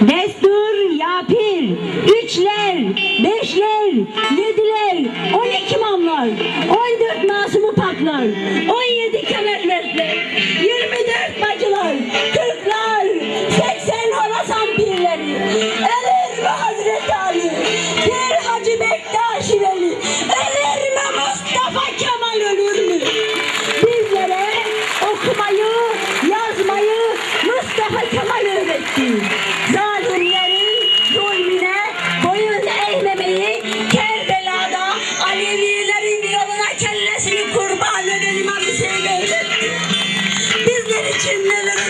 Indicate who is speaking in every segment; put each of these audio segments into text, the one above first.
Speaker 1: Destur yapir, üçler, beşler, yediler, on iki mamlar, on dört masumu paklar, on yedi Kemal öğretti. Zalimlerin zulmüne boyun eğmemeyi Kerbela'da Alevilerin yoluna kellesini kurban eden İmam Hüseyin öğretti. Bizler için nelere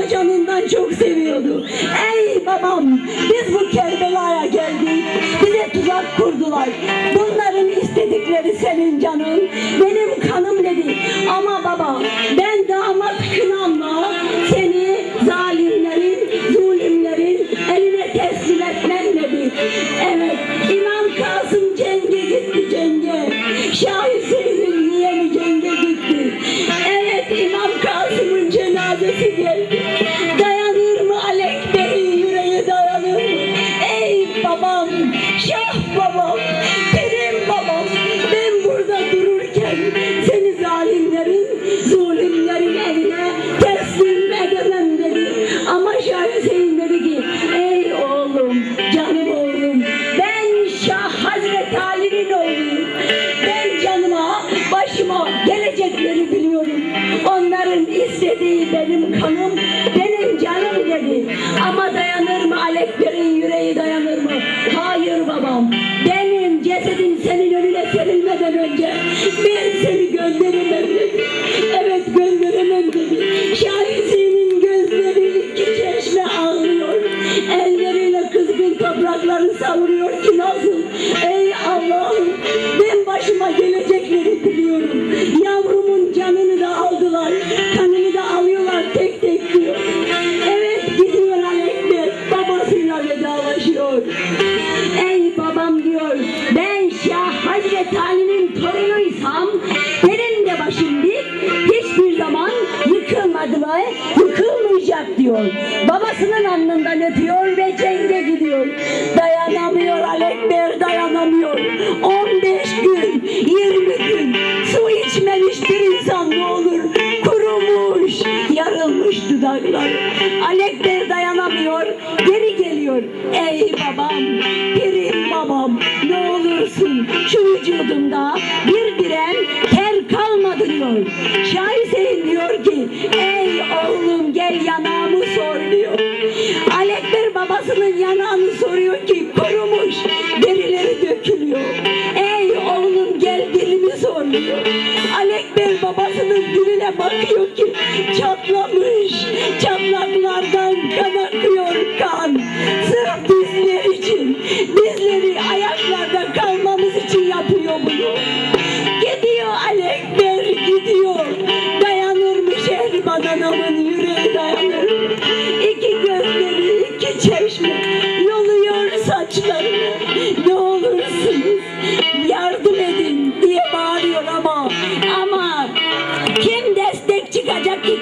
Speaker 1: Ama canından çok seviyordu. Ey babam biz bu Kerbela'ya geldik. Bize tuzak kurdular. Bunların istedikleri senin canın. Benim kanım dedi. Ama baba ben damat kınamla seni zalimlerin, zulümlerin eline teslim etmem dedi. Evet cenazesi geldi. Kanım, benim canım dedi. Ama dayanır mı Aleklerin yüreği dayanır mı? Hayır babam. Benim cesedim senin önüne serilmeden önce ben seni gönderemem dedi. Evet gönderemem dedi. Şah Hüseyin'in gözleri iki çeşme ağlıyor. Elleriyle kızgın toprakları savuruyor ki nasıl? Ey Allah'ım ben başıma gelecekleri biliyorum. Yavrumun canını da aldılar. Dudaklar. Alekber dayanamıyor geri geliyor. Ey babam pirim babam ne olursun şu vücudumda bir direm ter kalmadı diyor. Şah Hüseyin diyor ki ey oğlum gel yanağımı sor diyor. Alekber babasının yanağını soruyor ki kurumuş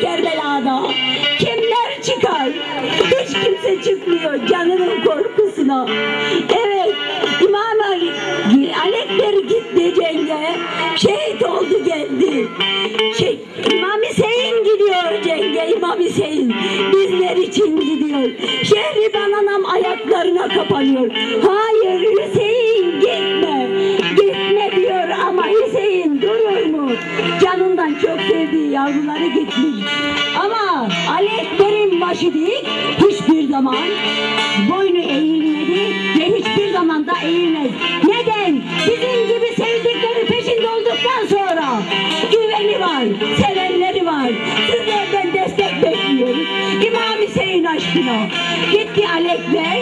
Speaker 1: Kerbela'da? Kimler çıkar? Hiç kimse çıkmıyor canının korkusuna. Evet İmam Ali Alekber gitti cenge. Şehit oldu geldi. Şey, İmam Hüseyin gidiyor cenge İmam Hüseyin. Bizler için gidiyor. Şehriban anam ayaklarına kapanıyor. Hayır Ama Alekber'in başı dik hiçbir zaman boynu eğilmedi ve hiçbir zaman da eğilmez. Neden? Bizim gibi sevdikleri peşinde olduktan sonra güveni var, sevenleri var. Sizlerden destek bekliyoruz. İmam Hüseyin aşkına gitti Alekber,